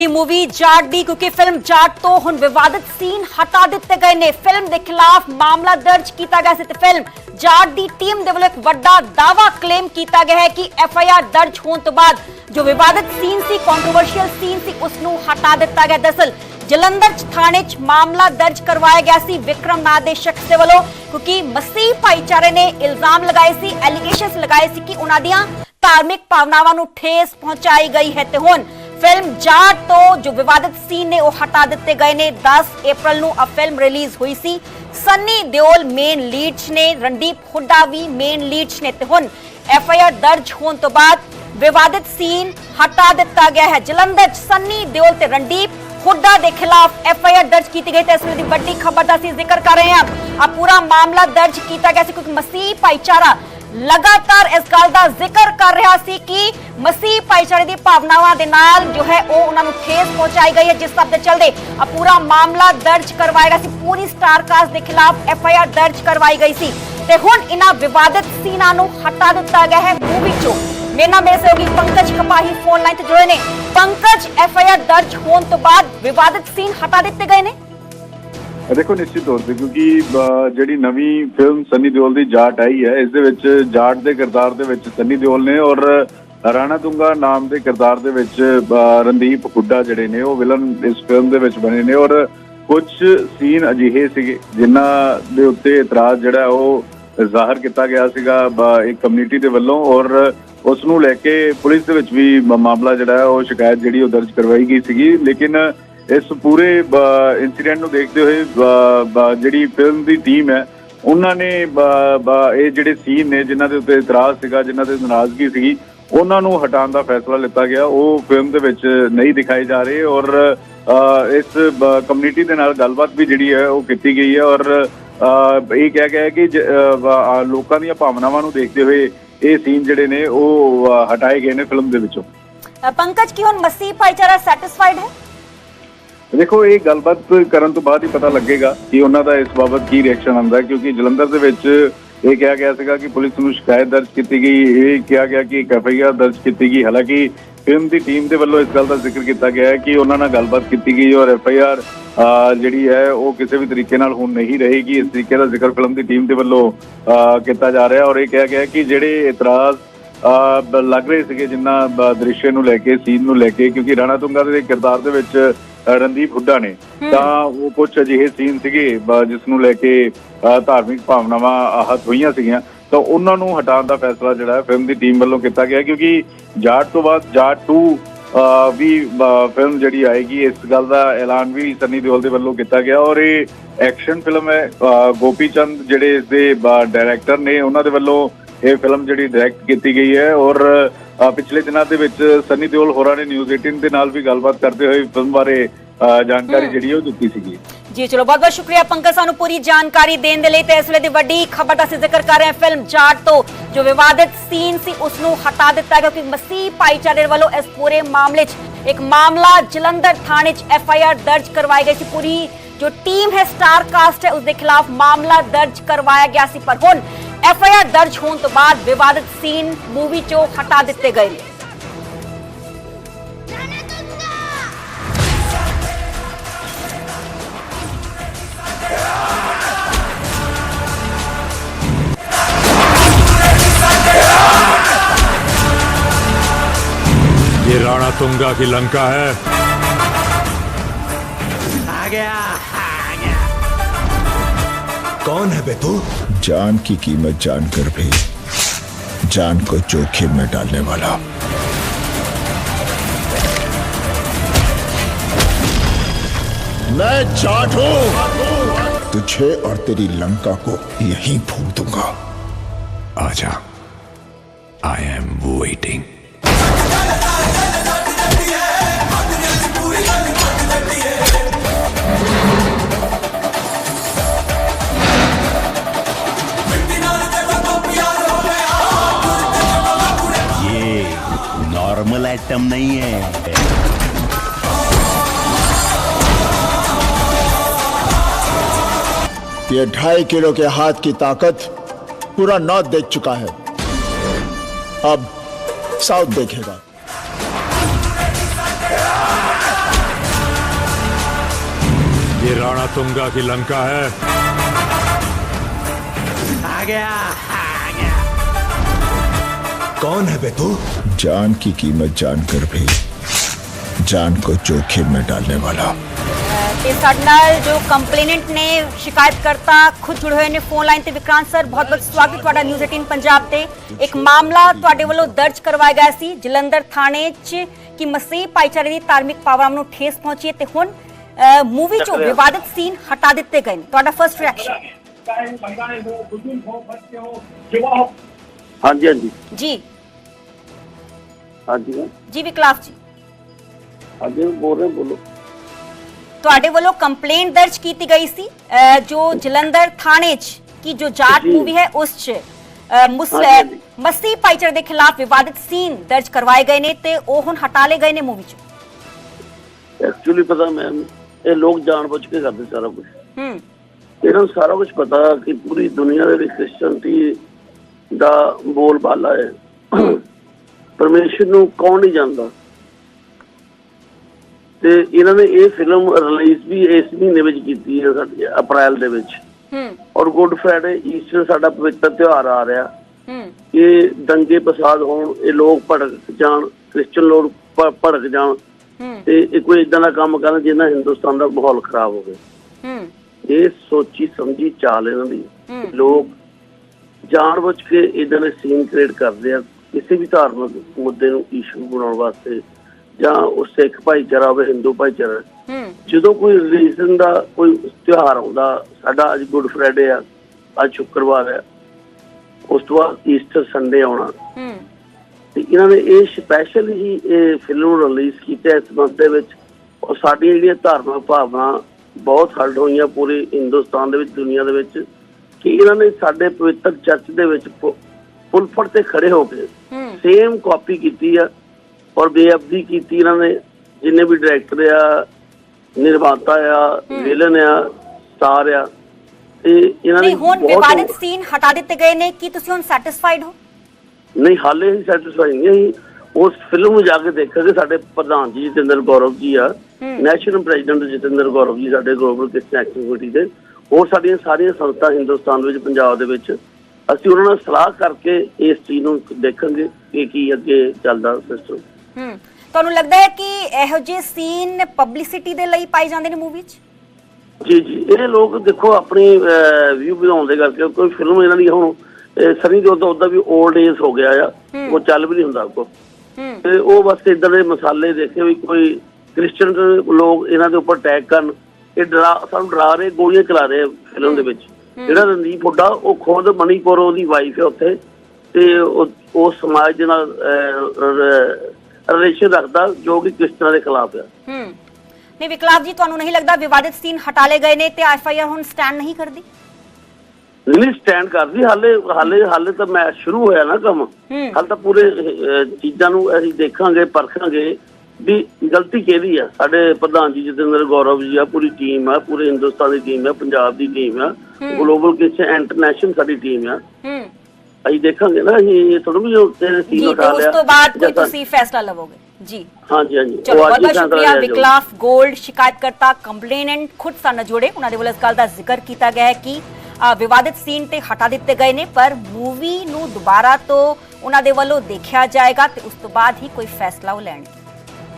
ਇਹ ਮੂਵੀ ਜਾਟ ਦੀ, ਕਿਉਂਕਿ ਫਿਲਮ ਜਾਟ ਤੋਂ ਹੁਣ ਵਿਵਾਦਿਤ ਸੀਨ ਹਟਾ ਦਿੱਤੇ ਗਏ ਨੇ। ਫਿਲਮ ਦੇ ਖਿਲਾਫ ਮਾਮਲਾ ਦਰਜ ਕੀਤਾ ਗਿਆ ਸੀ ਤੇ ਫਿਲਮ ਜਾਟ ਦੀ ਟੀਮ ਦੇ ਵੱਲੋਂ ਇੱਕ ਵੱਡਾ ਦਾਵਾ ਕਲੇਮ ਕੀਤਾ ਗਿਆ ਹੈ ਕਿ ਐਫ ਆਈ ਆਰ ਦਰਜ ਹੋਣ ਤੋਂ ਬਾਅਦ ਜੋ ਵਿਵਾਦਿਤ ਸੀਨ ਸੀ ਕੰਟਰੋਵਰਸ਼ੀਅਲ ਸੀਨ ਸੀ ਉਸ ਨੂੰ ਹਟਾ ਦਿੱਤਾ ਗਿਆ। ਦਰਅਸਲ ਜਲੰਧਰ ਥਾਣੇ 'ਚ ਮਾਮਲਾ ਦਰਜ ਕਰਵਾਇਆ ਗਿਆ ਸੀ। ਵਿਕਰਮ ਨਾਂ ਦੇ ਸ਼ਖਸ ਦੇ ਵੱਲੋਂ, ਕਿਉਂਕਿ ਮਸੀਹ ਭਾਈਚਾਰੇ ਨੇ ਇਲਜ਼ਾਮ ਲਗਾਏ ਸੀ ਐਲੀਗੇਸ਼ਨਸ ਲਗਾਏ ਸੀ ਕਿ ਉਹਨਾਂ ਦੀਆਂ ਧਾਰਮਿਕ ਭਾਵਨਾਵਾਂ ਨੂੰ ਠੇਸ ਪਹੁੰਚਾਈ ਗਈ ਹੈ। ਤੇ ਹੁਣ ਫਿਲਮ ਜਾਟ ਤੋਂ ਜੋ ਵਿਵਾਦਿਤ ਸੀਨ ਨੇ ਉਹ ਹਟਾ ਦਿੱਤੇ ਗਏ ਨੇ 10 April ਨੂੰ ਆ ਫਿਲਮ ਰਿਲੀਜ਼ ਹੋਈ ਸੀ ਸੰਨੀ ਦਿਓਲ ਮੇਨ ਲੀਡ 'ਚ ਨੇ ਰਣਦੀਪ ਹੁੱਡਾ ਵੀ ਮੇਨ ਲੀਡ 'ਚ ਨੇ ਤੇ ਹੁਣ ਐਫ ਆਈ ਆਰ ਦਰਜ ਹੋਣ ਤੋਂ ਬਾਅਦ ਵਿਵਾਦਿਤ ਸੀਨ ਹਟਾ ਦਿੱਤਾ ਗਿਆ ਹੈ ਜਲੰਧਰ 'ਚ ਸੰਨੀ ਦਿਓਲ ਤੇ ਰਣਦੀਪ ਹੁੱਡਾ ਦੇ ਖਿਲਾਫ ਐਫ ਆਈ ਆਰ ਦਰਜ ਕੀਤੀ ਗਈ ਤੇ ਇਸ ਵੇਲੇ ਦੀ ਵੱਡੀ ਖਬਰ ਦਾ ਅਸੀਂ ਜ਼ਿਕਰ ਕਰ ਰਹੇ ਹਾਂ ਆ ਪੂਰਾ ਮਾਮਲਾ ਦਰਜ ਕੀਤਾ ਗਿਆ ਸੀ ਕਿਉਂਕਿ ਮਸੀਹ ਭਾਈਚਾਰਾ ਲਗਾਤਾਰ ਇਸ ਗੱਲ ਦਾ ਜ਼ਿਕਰ ਕਰ ਰਿਹਾ ਸੀ ਕਿ ਮਸੀਹ ਭਾਈਚਾਰੇ ਦੀ ਭਾਵਨਾਵਾਂ ਦੇ ਨਾਲ ਜੋ ਹੈ ਉਹ ਉਹਨਾਂ ਨੂੰ ਠੇਸ ਪਹੁੰਚਾਈ ਗਈ ਹੈ। ਜਿਸ ਸਭ ਦੇ ਚਲਦੇ ਆ ਪੂਰਾ ਮਾਮਲਾ ਦਰਜ ਕਰਵਾਇਆ ਗਿਆ ਸੀ। ਪੂਰੀ ਸਟਾਰ ਕਾਸਟ ਦੇ ਖਿਲਾਫ ਐਫ ਆਈ ਆਰ ਦਰਜ ਕਰਵਾਈ ਗਈ ਸੀ। ਤੇ ਹੁਣ ਇਹਨਾਂ ਵਿਵਾਦਿਤ ਸੀਨਾਂ ਨੂੰ ਹਟਾ ਦਿੱਤਾ ਗਿਆ ਹੈ। ਮੂਵੀ ਚੋਂ ਮੇਰੇ ਨਾਲ ਮੇਰੇ ਸਹਿਯੋਗੀ ਪੰਕਜ ਕਪਾਹੀ ਫੋਨ ਲਾਈਨ ਤੇ ਜੁੜੇ ਨੇ। ਪੰਕਜ ਐਫ ਆਈ ਆਰ ਦਰਜ ਹੋਣ ਤੋਂ ਬਾਅਦ ਵਿਵਾਦਿਤ ਸੀਨ ਹਟਾ ਦਿੱਤੇ ਗਏ ਨੇ। ਦੇਖੋ ਨਿਸ਼ਚਿਤ ਤੌਰ ਤੇ, ਕਿਉਂਕਿ ਜਿਹੜੀ ਨਵੀਂ ਫਿਲਮ ਸੰਨੀ ਦਿਓਲ ਦੀ ਜਾਟ ਆਈ ਹੈ, ਇਸ ਦੇ ਵਿੱਚ ਜਾਟ ਦੇ ਕਿਰਦਾਰ ਦੇ ਵਿੱਚ ਸੰਨੀ ਦਿਓਲ ਨੇ ਔਰ ਰਾਣਾ ਤੁੰਗਾ ਨਾਮ ਦੇ ਕਿਰਦਾਰ ਦੇ ਵਿੱਚ ਰਣਦੀਪ ਹੁੱਡਾ ਜਿਹੜੇ ਨੇ, ਉਹ ਵਿਲਨ ਇਸ ਫਿਲਮ ਦੇ ਵਿੱਚ ਬਣੇ ਨੇ ਔਰ ਕੁਝ ਸੀਨ ਅਜਿਹੇ ਸੀਗੇ ਜਿਨ੍ਹਾਂ ਦੇ ਉੱਤੇ ਇਤਰਾਜ਼ ਜਿਹੜਾ ਉਹ ਜ਼ਾਹਰ ਕੀਤਾ ਗਿਆ ਸੀਗਾ ਇੱਕ ਕਮਿਊਨਿਟੀ ਦੇ ਵੱਲੋਂ ਔਰ ਉਸ ਨੂੰ ਲੈ ਕੇ ਪੁਲਿਸ ਦੇ ਵਿੱਚ ਵੀ ਮਾਮਲਾ ਜਿਹੜਾ ਉਹ ਸ਼ਿਕਾਇਤ ਜਿਹੜੀ ਉਹ ਦਰਜ ਕਰਵਾਈ ਗਈ ਸੀਗੀ। ਲੇਕਿਨ ਇਸ ਪੂਰੇ ਇਨਸੀਡੈਂਟ ਨੂੰ ਦੇਖਦੇ ਹੋਏ ਜਿਹੜੀ ਫਿਲਮ ਦੀ ਟੀਮ ਹੈ, ਉਹਨਾਂ ਨੇ ਇਹ ਜਿਹੜੇ ਸੀਨ ਨੇ, ਜਿਨ੍ਹਾਂ ਦੇ ਉੱਤੇ ਇਤਰਾਜ਼ ਸੀਗਾ, ਜਿਨ੍ਹਾਂ ਤੇ ਨਾਰਾਜ਼ਗੀ ਸੀਗੀ, ਉਹਨਾਂ ਨੂੰ ਹਟਾਉਣ ਦਾ ਫੈਸਲਾ ਲਿੱਤਾ ਗਿਆ। ਉਹ ਫਿਲਮ ਦੇ ਵਿੱਚ ਨਹੀਂ ਦਿਖਾਏ ਜਾ ਰਹੇ ਔਰ ਇਸ ਕਮਿਊਨਿਟੀ ਦੇ ਨਾਲ ਗੱਲਬਾਤ ਵੀ ਜਿਹੜੀ ਹੈ, ਉਹ ਕੀਤੀ ਗਈ ਹੈ ਔਰ ਇਹ ਕਿਹਾ ਗਿਆ ਹੈ ਕਿ ਲੋਕਾਂ ਦੀਆਂ ਭਾਵਨਾਵਾਂ ਨੂੰ ਦੇਖਦੇ ਹੋਏ ਇਹ ਸੀਨ ਜਿਹੜੇ ਨੇ, ਉਹ ਹਟਾਏ ਗਏ ਨੇ ਫਿਲਮ ਦੇ ਵਿੱਚੋਂ। ਪੰਕਜ ਕੀ ਹੁਣ ਮਸੀਹ ਭਾਈਚਾਰਾ ਸੈਟੀਸਫਾਈਡ ਹੈ? ਦੇਖੋ, ਇਹ ਗੱਲਬਾਤ ਕਰਨ ਤੋਂ ਬਾਅਦ ਹੀ ਪਤਾ ਲੱਗੇਗਾ ਕਿ ਉਹਨਾਂ ਦਾ ਇਸ ਬਾਬਤ ਕੀ ਰਿਐਕਸ਼ਨ ਆਉਂਦਾ ਕਿਉਂਕਿ ਜਲੰਧਰ ਦੇ ਵਿੱਚ ਇਹ ਕਿਹਾ ਗਿਆ ਸੀਗਾ ਕਿ ਪੁਲਿਸ ਨੂੰ ਸ਼ਿਕਾਇਤ ਦਰਜ ਕੀਤੀ ਗਈ। ਇਹ ਕਿਹਾ ਗਿਆ ਕਿ ਇੱਕ ਐਫਆਈਆਰ ਦਰਜ ਕੀਤੀ ਗਈ। ਹਾਲਾਂਕਿ ਫਿਲਮ ਦੀ ਟੀਮ ਦੇ ਵੱਲੋਂ ਇਸ ਗੱਲ ਦਾ ਜ਼ਿਕਰ ਕੀਤਾ ਗਿਆ ਹੈ ਕਿ ਉਹਨਾਂ ਨਾਲ ਗੱਲਬਾਤ ਕੀਤੀ ਗਈ ਔਰ ਐਫਆਈਆਰ ਜਿਹੜੀ ਹੈ, ਉਹ ਕਿਸੇ ਵੀ ਤਰੀਕੇ ਨਾਲ ਹੁਣ ਨਹੀਂ ਰਹੇਗੀ। ਇਸ ਤਰੀਕੇ ਦਾ ਜ਼ਿਕਰ ਫਿਲਮ ਦੀ ਟੀਮ ਦੇ ਵੱਲੋਂ ਕੀਤਾ ਜਾ ਰਿਹਾ ਔਰ ਇਹ ਕਿਹਾ ਗਿਆ ਕਿ ਜਿਹੜੇ ਇਤਰਾਜ਼ ਲੱਗ ਰਹੇ ਸੀਗੇ, ਜਿੰਨਾ ਦ੍ਰਿਸ਼ ਨੂੰ ਲੈ ਕੇ, ਸੀਨ ਨੂੰ ਲੈ ਕੇ, ਕਿਉਂਕਿ ਰਾਣਾ ਤੁੰਗਾ ਦੇ ਕਿਰਦਾਰ ਦੇ ਵਿੱਚ ਰਣਦੀਪ ਹੁੱਡਾ ਨੇ। ਤਾਂ ਉਹ ਕੁਝ ਅਜਿਹੇ ਸੀਨ ਸੀਗੇ ਜਿਸ ਨੂੰ ਲੈ ਕੇ ਧਾਰਮਿਕ ਭਾਵਨਾਵਾਂ ਆਹਤ ਹੋਈਆਂ ਸੀਗੀਆਂ। ਤਾਂ ਉਹਨਾਂ ਨੂੰ ਹਟਾਉਣ ਦਾ ਫੈਸਲਾ ਜਿਹੜਾ ਹੈ ਫਿਲਮ ਦੀ ਟੀਮ ਵੱਲੋਂ ਕੀਤਾ ਗਿਆ ਕਿਉਂਕਿ ਜਾਟ ਤੋਂ ਬਾਅਦ ਜਾਟ 2 ਅਹ ਵੀ ਫਿਲਮ ਜਿਹੜੀ ਆਏਗੀ ਇਸ ਗੱਲ ਦਾ ਐਲਾਨ ਵੀ ਸੰਨੀ ਦਿਓਲ ਦੇ ਵੱਲੋਂ ਕੀਤਾ ਗਿਆ। ਔਰ ਇਹ ਐਕਸ਼ਨ ਫਿਲਮ ਹੈ ਗੋਪੀ ਚੰਦ ਜਿਹੜੇ ਇਸ ਦੇ ਡਾਇਰੈਕਟਰ ਨੇ ਉਹਨਾਂ ਦੇ ਵੱਲੋਂ ਇਹ ਫਿਲਮ ਜਿਹੜੀ ਡਾਇਰੈਕਟ ਕੀਤੀ ਗਈ ਹੈ। ਔਰ ਪਿਛਲੇ ਦਿਨਾਂ ਦੇ ਵਿੱਚ ਸੰਨੀ ਦਿਓਲ ਹੋਰਾਂ ਨੇ ਨਿਊਜ਼ 18 ਦੇ ਨਾਲ ਵੀ ਗੱਲਬਾਤ ਕਰਦੇ ਹੋਏ ਫਿਲਮ ਬਾਰੇ ਜਾਣਕਾਰੀ ਜਿਹੜੀ ਉਹ ਦਿੱਤੀ ਸੀਗੀ। ਜੀ ਚਲੋ ਬਹੁਤ ਬਹੁਤ ਸ਼ੁਕਰੀਆ ਪੰਕਜ ਸਾਨੂੰ ਪੂਰੀ ਜਾਣਕਾਰੀ ਦੇਣ ਦੇ ਲਈ ਤੇ ਇਸ ਵੇਲੇ ਦੀ ਵੱਡੀ ਖਬਰ ਦਾ ਅਸੀਂ ਜ਼ਿਕਰ ਕਰ ਰਹੇ ਹਾਂ ਫਿਲਮ ਜਾਟ ਤੋਂ ਜੋ ਵਿਵਾਦਿਤ ਸੀਨ ਸੀ ਉਸ ਨੂੰ ਹਟਾ ਦਿੱਤਾ ਗਿਆ ਕਿਉਂਕਿ ਮਸੀਹ ਭਾਈਚਾਰੇ ਵੱਲੋਂ ਇਸ ਪੂਰੇ ਮਾਮਲੇ 'ਚ ਇੱਕ ਮਾਮਲਾ ਜਲੰਧਰ ਥਾਣੇ 'ਚ ਐਫ ਆਈ ਆਰ ਦਰਜ ਕਰਵਾਈ ਗਈ ਸੀ। ਪੂਰੀ ਜੋ ਟੀਮ ਹੈ ਸਟਾਰ ਕਾਸਟ ਹੈ ਉਸ ਦੇ ਖਿਲਾਫ ਮਾਮਲਾ ਦਰਜ ਕਰਵਾਇਆ ਗਿਆ ਸੀ। ਪਰ ਹੁਣ ਐਫ ਆਈ ਆਰ ਦਰਜ ਹੋਣ ਤੋਂ ਬਾਅਦ ਵਿਵਾਦਿਤ ਸੀਨ ਮੂਵੀ 'ਚੋਂ ਹਟਾ ਦਿੱਤੇ ਗਏ ਨੇ ये राणा तुंगा की लंका है आ गया आ गया कौन है बे तू? जान की कीमत जानकर भी जान को जोखिम में डालने वाला। मैं जाट हूँ तुझे और तेरी लंका को यहीं फूक दूँगा। आजा आई एम वेटिंग आइटम नहीं है। ये ढाई किलो के हाथ की ताकत पूरा नॉर्थ देख चुका है। अब साउथ देखेगा। ये राणा तुंगा की लंका है। आ गया। कौन है बे तू जान की कीमत जानकर भी जान को जोखिम में डालने वाला ਤੇ ਸਾਡੇ ਨਾਲ ਜੋ ਕੰਪਲੇਨੈਂਟ ਨੇ ਸ਼ਿਕਾਇਤਕਰਤਾ ਖੁਦ ਜੁੜੇ ਹੋਏ ਨੇ ਫੋਨ ਲਾਈਨ ਤੇ ਵਿਕਰਾਂਤ ਸਰ ਬਹੁਤ ਬਹੁਤ ਸਵਾਗਤ ਤੁਹਾਡਾ ਨਿਊਜ਼ 18 ਪੰਜਾਬ ਤੇ ਇੱਕ ਮਾਮਲਾ ਤੁਹਾਡੇ ਵੱਲੋਂ ਦਰਜ ਕਰਵਾਇਆ ਗਿਆ ਸੀ ਜਲੰਧਰ ਥਾਣੇ 'ਚ ਕਿ ਮਸੀਹ ਭਾਈਚਾਰੇ ਦੀ ਧਾਰਮਿਕ ਪਾਵਰਾਂ ਨੂੰ ਠੇਸ ਪਹੁੰਚੀ ਹੈ ਤੇ ਹੁਣ ਮੂਵੀ 'ਚੋਂ ਵਿਵਾਦਿਤ ਸੀਨ ਹਟਾ ਦਿੱਤੇ ਗਏ ਨੇ ਤੁਹਾਡਾ ਫਰਸਟ ਰਿਐਕਸ਼ਨ ਹਾਂਜੀ ਹਾਂਜੀ। ਜੀ। ਹਾਂਜੀ ਜੀ ਵਿਕਲਾਫ ਜੀ। ਹਾਂਜੀ ਬੋਲ ਰਹੇ ਬੋਲੋ। ਤੁਹਾਡੇ ਵੱਲੋਂ ਕੰਪਲੇਂਟ ਦਰਜ ਕੀਤੀ ਗਈ ਸੀ ਅਹ, ਜੋ ਜਲੰਧਰ ਥਾਣੇ 'ਚ ਕਿ ਜੋ ਜਾਟ ਜੀ। ਮੂਵੀ ਹੈ ਉਸ 'ਚ ਅਹ, ਮੁਸ- ਹਾਂਜੀ, ਹਾਂਜੀ। ਮਸੀਹ ਭਾਈਚਾਰੇ ਦੇ ਖਿਲਾਫ ਵਿਵਾਦਿਤ ਸੀਨ ਦਰਜ ਕਰਵਾਏ ਗਏ ਨੇ ਤੇ ਉਹ ਹੁਣ ਹਟਾ ਲਏ ਗਏ ਨੇ ਮੂਵੀ 'ਚ। ਐਕਚੁਅਲੀ ਪਤਾ ਮੈਂ ਇਹ ਲੋਕ ਜਾਣਬੁੱਝ ਕੇ ਕਰਦੇ ਸਾਰਾ ਕੁਝ ਹੂੰ। ਇਹਨਾਂ ਨੂੰ ਸਾਰਾ ਕੁਝ ਪਤਾ ਕਿ ਪੂਰੀ ਦੁਨੀਆ ਦੇ ਵਿੱਚ ਕ੍ਰਿਸਚੀਅਨਟੀ ਦਾ ਬੋਲ ਬਾਲਾ ਹੈ। ਪਰਮੇਸ਼ਰ ਨੂੰ ਕੌਣ ਨਹੀਂ ਜਾਣਦਾ। ਤੇ ਇਹਨਾਂ ਨੇ ਇਹ ਫਿਲਮ ਰਿਲੀਜ਼ ਵੀ ਇਸ ਮਹੀਨੇ ਵਿੱਚ ਕੀਤੀ ਹੈ ਸਾਡੇ ਅਪ੍ਰੈਲ ਦੇ ਵਿੱਚ। ਹੂੰ। ਔਰ ਗੁੱਡ ਫਰਾਈਡੇ ਈਸਟਰ ਸਾਡਾ ਪਵਿੱਤਰ ਤਿਉਹਾਰ ਆ ਰਿਹਾ। ਹੂੰ। ਇਹ ਦੰਗੇ ਫਸਾਦ ਹੋਣ ਇਹ ਲੋਕ ਭੜਕ ਜਾਣ ਕ੍ਰਿਸਚੀਅਨ ਲੋਕ ਭੜਕ ਜਾਣ। ਤੇ ਇਹ ਕੋਈ ਇਦਾਂ ਦਾ ਕੰਮ ਕਰਨ ਜਿਹਨਾਂ ਹਿੰਦੁਸਤਾਨ ਦਾ ਮਾਹੌਲ ਖਰਾਬ ਹੋਵੇ। ਹੂੰ। ਇਹ ਸੋਚੀ ਸਮਝੀ ਚਾਲ ਇਹਨਾਂ ਦੀ। ਲੋਕ ਜਾਣਬੁੱਝ ਕੇ ਇਦਾਂ ਦੇ ਸੀਨ ਕ੍ਰੀਏਟ ਕਰਦੇ ਆ ਕਿਸੇ ਵੀ ਧਾਰਮਿਕ ਮੁੱਦੇ ਨੂੰ ਇਸ਼ੂ ਬਣਾਉਣ ਵਾਸਤੇ ਜਾਂ ਉਹ ਸਿੱਖ ਭਾਈਚਾਰਾ ਹੋਵੇ ਹਿੰਦੂ ਭਾਈਚਾਰਾ ਜਦੋਂ ਕੋਈ ਰਿਲੀਜਨ ਦਾ ਕੋਈ ਤਿਉਹਾਰ ਆਉਂਦਾ ਸਾਡਾ ਅੱਜ ਗੁੱਡ ਫਰਾਈਡੇ ਆ ਅੱਜ ਸ਼ੁੱਕਰਵਾਰ ਹੈ ਉਸ ਤੋਂ ਬਾਅਦ ਈਸਟਰ ਸੰਡੇ ਆਉਣਾ। ਤੇ ਇਹਨਾਂ ਨੇ ਇਹ ਸਪੈਸ਼ਲ ਹੀ ਇਹ ਫਿਲਮ ਰਿਲੀਜ਼ ਕੀਤਾ ਇਸ ਸੰਬੰਧ ਦੇ ਵਿੱਚ। ਔਰ ਸਾਡੀਆਂ ਜਿਹੜੀਆਂ ਧਾਰਮਿਕ ਭਾਵਨਾ ਬਹੁਤ ਹਰਡ ਹੋਈਆਂ ਪੂਰੇ ਹਿੰਦੁਸਤਾਨ ਦੇ ਵਿੱਚ ਦੁਨੀਆ ਦੇ ਵਿੱਚ। ਕਿ ਇਹਨਾਂ ਨੇ ਸਾਡੇ ਪਵਿੱਤਰ ਚਰਚ ਦੇ ਵਿੱਚ ਪੁਲਫੜ ਤੇ ਖੜੇ ਹੋ ਕੇ ਸੇਮ ਕਾਪੀ ਕੀਤੀ ਆ ਔਰ ਬੇਅਬਦੀ ਕੀਤੀ ਇਹਨਾਂ ਨੇ ਜਿੰਨੇ ਵੀ ਡਾਇਰੈਕਟਰ ਆ ਨਿਰਮਾਤਾ ਆ ਵਿਲਨ ਆ ਸਟਾਰ ਆ ਤੇ ਇਹਨਾਂ ਨੇ ਨਹੀਂ ਹੁਣ ਵਿਵਾਦਿਤ ਸੀਨ ਹਟਾ ਦਿੱਤੇ ਗਏ ਨੇ ਕੀ ਤੁਸੀਂ ਹੁਣ ਸੈਟੀਸਫਾਈਡ ਹੋ? ਨਹੀਂ ਹਾਲੇ ਹੀ ਸੈਟੀਸਫਾਈ ਨਹੀਂ ਅਸੀਂ ਉਸ ਫਿਲਮ ਨੂੰ ਜਾ ਕੇ ਦੇਖਾਂਗੇ ਸਾਡੇ ਪ੍ਰਧਾਨ ਜੀ ਜਤਿੰਦਰ ਗੌਰਵ ਜੀ ਆ। ਨੈਸ਼ਨਲ ਪ੍ਰੈਜ਼ੀਡੈਂਟ ਜਤਿੰਦਰ ਗੌਰਵ ਜੀ ਸਾਡੇ ਗਲੋਬਲ ਕ੍ਰਿਸਚਨ ਐਕਟੀਵਿਟੀ ਦੇ। ਹੋਰ ਸਾਡੀਆਂ ਸਾਰੀਆਂ ਸੰਸਥਾ ਹਿੰਦੁਸਤਾਨ ਵਿੱਚ ਪੰਜਾਬ ਦੇ ਵਿੱਚ ਅਸੀਂ ਉਹਨਾਂ ਨਾਲ ਸਲਾਹ ਕਰਕੇ ਇਸ ਚੀਜ਼ ਨੂੰ ਦੇਖਾਂਗੇ ਕਿ ਕੀ ਅੱਗੇ ਚੱਲਦਾ ਸਿਸਟਮ ਹੂੰ। ਤੁਹਾਨੂੰ ਲੱਗਦਾ ਹੈ ਕਿ ਇਹੋ ਜਿਹੇ ਸੀਨ ਪਬਲਿਸਿਟੀ ਦੇ ਲਈ ਪਾਏ ਜਾਂਦੇ ਨੇ ਮੂਵੀ 'ਚ? ਜੀ ਜੀ। ਇਹ ਲੋਕ ਦੇਖੋ ਆਪਣੀ ਵਿਊ ਬਣਾਉਣ ਦੇ ਕਰਕੇ ਕੋਈ ਫਿਲਮ ਇਹਨਾਂ ਦੀ ਹੁਣ ਸਨੀ ਦਿਓਲ ਦਾ ਉਹਦਾ ਵੀ 올ਡ ਏਜ ਹੋ ਗਿਆ ਆ। ਉਹ ਚੱਲ ਵੀ ਨਹੀਂ ਹੁੰਦਾ ਕੋ ਤੇ ਉਹ ਬਸ ਇਦਾਂ ਦੇ ਮਸਾਲੇ ਦੇਖੇ ਵੀ ਕੋਈ ਕ੍ਰਿਸਚੀਅਨ ਲੋਕ ਇਹਨਾਂ ਦੇ ਉੱਪਰ ਅਟੈਕ ਕਰਨ। ਇਹ ਡਰਾ ਸਾਨੂੰ ਡਰਾ ਰਹੇ ਗੋਲੀਆਂ ਚਲਾ ਰਹੇ ਫਿਲਮ ਦੇ ਵਿੱਚ। ਜਿਹੜਾ ਰਣਦੀਪ ਹੁੱਡਾ ਉਹ ਖੁਦ ਮਣੀਪੁਰ ਉਹਦੀ ਵਾਈਫ ਹੈ ਉੱਥੇ। ਤੇ ਉਹ ਸਮਾਜ ਦੇ ਨਾਲ ਰਿਲੇਸ਼ਨ ਰੱਖਦਾ ਜੋ ਕਿ ਕ੍ਰਿਸਚਨਾਂ ਦੇ ਖਿਲਾਫ ਹੈ। ਹੂੰ। ਨਹੀਂ ਵਿਕਲਾਪ ਜੀ ਤੁਹਾਨੂੰ ਨਹੀਂ ਲੱਗਦਾ ਵਿਵਾਦਿਤ ਸੀਨ ਹਟਾ ਲਏ ਗਏ ਨੇ ਤੇ ਐਫ ਆਈ ਆਰ ਹੁਣ ਸਟੈਂਡ ਨਹੀਂ ਕਰਦੀ? ਨਹੀਂ ਸਟੈਂਡ ਕਰਦੀ। ਹਾਲੇ ਹਾਲੇ ਹਾਲੇ ਤਾਂ ਮੈਚ ਸ਼ੁਰੂ ਹੋਇਆ ਨਾ ਕੰਮ। ਹਾਲੇ ਤਾਂ ਪੂਰੇ ਚੀਜ਼ਾਂ ਨੂੰ ਅਸੀਂ ਦੇਖਾਂਗੇ ਪਰਖਾਂਗੇ। ਵੀ ਗਲਤੀ ਕਿਹਦੀ ਆ? ਸਾਡੇ ਪ੍ਰਧਾਨ ਜੀ ਜਤਿੰਦਰ ਗੌਰਵ ਜੀ ਆ ਪੂਰੀ ਟੀਮ ਆ ਪੂਰੇ ਹਿੰਦੁਸਤਾਨ ਦੀ ਟੀਮ ਆ ਪੰਜਾਬ ਦੀ ਟੀਮ ਆ ਗਲੋਬਲ ਕਿਸ ਇੰਟਰਨੈਸ਼ਨਲ ਸਾਡੀ ਟੀਮ ਆ। ਹੂੰ। ਅਸੀਂ ਦੇਖਾਂਗੇ ਨਾ ਅਸੀਂ ਇਹ ਥੋੜਾ ਵੀ ਤੇਰੇ ਸੀਨ ਤੇ ਉਠਾ ਉਸ ਲਿਆ। ਤੋਂ ਬਾਅਦ ਕੋਈ ਤੁਸੀਂ ਫੈਸਲਾ ਲਵੋਗੇ? ਜੀ। ਹਾਂਜੀ ਹਾਂਜੀ। ਚਲੋ ਉਹ ਬਹੁਤ ਬਹੁਤ ਸ਼ੁਕਰੀਆ ਲਿਆ। ਵਿਕਲਾਫ 골ਡ ਸ਼ਿਕਾਇਤਕਰਤਾ ਕੰਪਲੇਨੈਂਟ ਖੁਦ ਸਾਨੂੰ ਜੋੜੇ। ਉਹਨਾਂ ਦੇ ਵੱਲੋਂ ਇਸ ਗੱਲ ਦਾ ਜ਼ਿਕਰ ਕੀਤਾ ਗਿਆ ਹੈ ਕਿ ਵਿਵਾਦਿਤ ਸੀਨ ਤੇ ਹਟਾ ਦਿੱਤੇ ਗਏ ਨੇ ਪਰ ਮੂਵੀ ਨੂੰ ਦੁਬਾਰਾ ਤੋਂ ਉਹਨਾਂ ਦੇ ਵੱਲੋਂ ਦੇਖਿਆ ਜਾਏਗਾ ਤੇ ਉਸ ਤੋਂ ਬਾਅਦ ਹੀ ਕੋਈ ਫੈਸਲਾ ਉਹ ਲੈਣਗੇ।